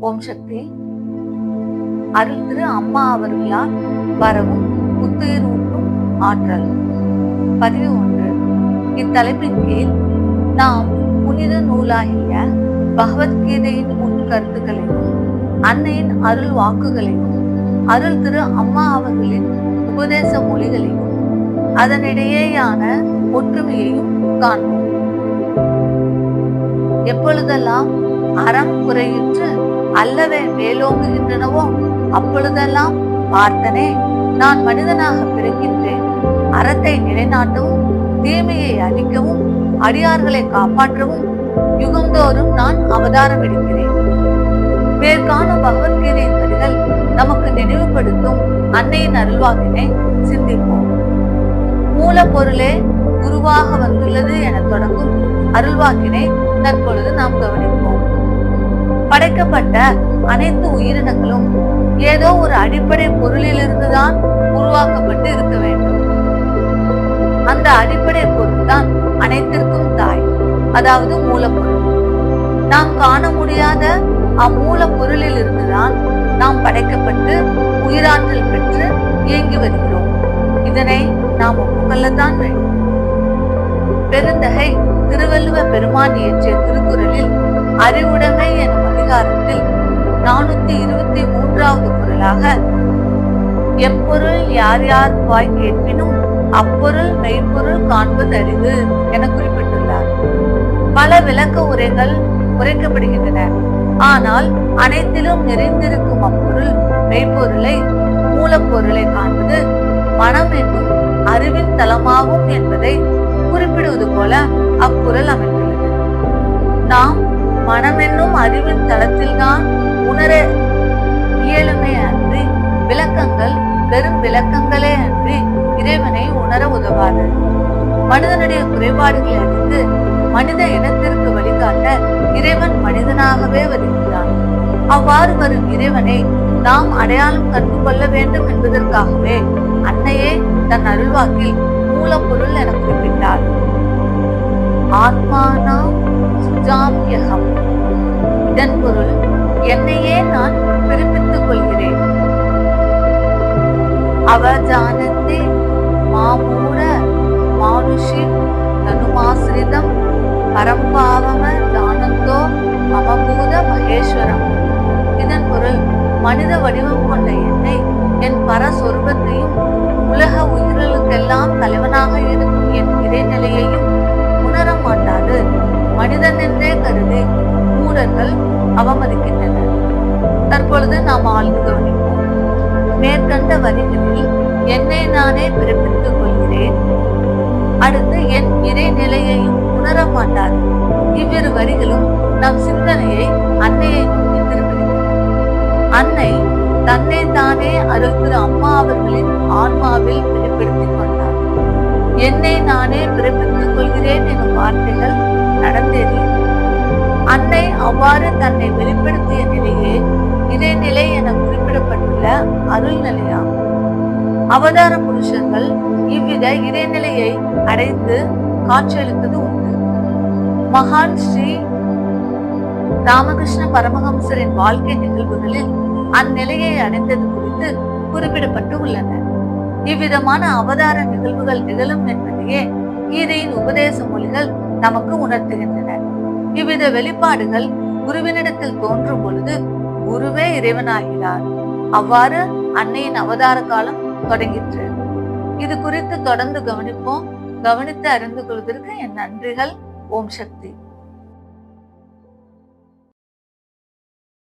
ஓம் சக்தி. அருள் திரு அம்மா அவர்களால் வரவும் புத்துயிர் ஊட்டும் ஆற்றல். பதிவு ஒன்று. இத்தலைப்பின் கீழ் நாம் புனித நூலாகிய பகவத்கீதையின் உட்கருத்துக்களையும் அன்னையின் அருள் வாக்குகளையும் அருள் திரு அம்மா அவர்களின் உபதேச மொழிகளையும் அதனிடையேயான ஒற்றுமையையும் காண்போம். எப்பொழுதெல்லாம் அறம் குறையிற்று அல்லவே மேலோங்குகின்றனவோ? அப்பொழுதெல்லாம் பார்த்தனே நான் மனிதனாக பிறக்கின்றேன். அறத்தை நிலைநாட்டவும் தீமையை அழிக்கவும் அடியார்களை காப்பாற்றவும் யுகந்தோறும் நான் அவதாரம் எடுக்கிறேன். மேற்காணும் பகவத்கீதையின் வரிகள் நமக்கு நினைவுபடுத்தும் அன்னையின் அருள்வாக்கினை சிந்திப்போம். மூலப்பொருளே குருவாக வந்துள்ளது என தொடங்கும் அருள்வாக்கினை தற்பொழுது நாம் கவனிப்போம். படைக்கப்பட்ட அனைத்து உயிரினங்களும் ஏதோ ஒரு அடிப்படை பொருளிலிருந்துதான் உருவாக்கப்பட்டு இருக்க வேண்டும். அந்த அடிப்படை பொருள் தான் அனைத்திற்கும் தாய் அதாவது மூலப்பொருள். நாம் காண முடியாத அம்மூல பொருளில் இருந்துதான் நாம் படைக்கப்பட்டு உயிராற்றல் பெற்று இயங்கி வருகிறோம். இதனை நாம் ஒப்புக்கொள்ளத்தான் வேண்டும். பெருந்தகை திருவள்ளுவ பெருமான் இயற்றிய திருக்குறளில் அறிவுடைமை எனும் அதிகாரத்தில் நானூத்தி இருபத்தி மூன்றாவது குரலாக எப்பொருள் யார் யார் வாய் கேட்பினும் அப்பொருள் மெய்ப்பொருள் காண்பது அறிவு என குறிப்பிட்டுள்ளார். பல விளக்க உரைகள் உரைக்கப்படுகின்றன. ஆனால் அனைத்திலும் நிறைந்திருக்கும் அப்பொருள் மெய்ப்பொருளை மூலப்பொருளை காண்பது மனம் என்னும் அறிவின் தளமாகும் என்பதை குறிப்பிடுவது போல அக்குரல் அமைந்துள்ளது. நாம் மனமென்னும் அறிவின் தளத்தில்தான் உணர இயலுமே அன்றி விளக்கங்கள் வெறும் விளக்கங்களே அன்றி இறைவனை உணர உதவாது. மனிதனுடைய குறைபாடுகளை அறிந்து மனித இனத்திற்கு வழிகாட்ட இறைவன் மனிதனாகவே வருகிறான். அவ்வாறு வரும் இறைவனை நாம் அடையாளம் கண்டு கொள்ள வேண்டும் என்பதற்காகவே அன்னையே தன் அருள்வாக்கில் மூலப்பொருள் எனக்கு சுஜாமியகம் இதன் பொருள் என்னையே நான் பிறப்பித்துக் கொள்கிறேன். அவஜானத்தை மாமூட மானுஷி தனுமாசிரிதம் பரம்பாவம தானந்தோ அவபூத மகேஸ்வரம். இதன் பொருள் மனித வடிவம் கொண்ட என்னை என் பரஸ்வரூபத்தையும் உலக உயிர்களுக்கெல்லாம் தலைவனாக இருக்கும் என் இறைநிலையையும் கருதி மூடர்கள் அவமதிக்கின்றனர். தற்பொழுது நாம் ஆழ்ந்து கவனிப்போம். மேற்கண்ட வரிகளில் என்னை நானே பிறப்பித்துக் கொள்கிறேன். அடுத்து என் இறைநிலையையும் உணர மாட்டார். இவ்விரு வரிகளும் நம் சிந்தனையை அன்னையை நோக்கி அன்னை தன்னை தானே அருள் திரு அம்மா அவர்களின் ஆன்மாவில் வெளிப்படுத்திக் கொண்டார். என்னை நானே பிறப்பித்துக் கொள்கிறேன் எனும் வார்த்தைகள் நடந்தேறியது அவ்வாறு தன்னை வெளிப்படுத்திய நிலையே இடைநிலை என குறிப்பிடப்பட்டுள்ள அருள் நிலையாகும் அவதார புருஷர்கள் இவ்வித இடைநிலையை அடைந்து காட்சியளித்தது உண்டு. மகான் ஸ்ரீ ராமகிருஷ்ண பரமஹம்சரின் வாழ்க்கை நிகழ்வுகளில் அந்நிலையை அடைந்தது குறித்து குறிப்பிடப்பட்டு உள்ளன. இவ்விதமான அவதார நிகழ்வுகள் நிகழும் என்பதையே கீதையின் உபதேச மொழிகள் நமக்கு உணர்த்துகின்றன. இவ்வித வெளிப்பாடுகள் குருவினிடத்தில் தோன்றும் பொழுது குருவே இறைவனாகிறார் அவ்வாறு அன்னையின் அவதார காலம் தொடங்கிற்று. இது குறித்து தொடர்ந்து கவனிப்போம். கவனித்து அறிந்து கொள்வதற்கு என் நன்றிகள். ஓம் சக்தி.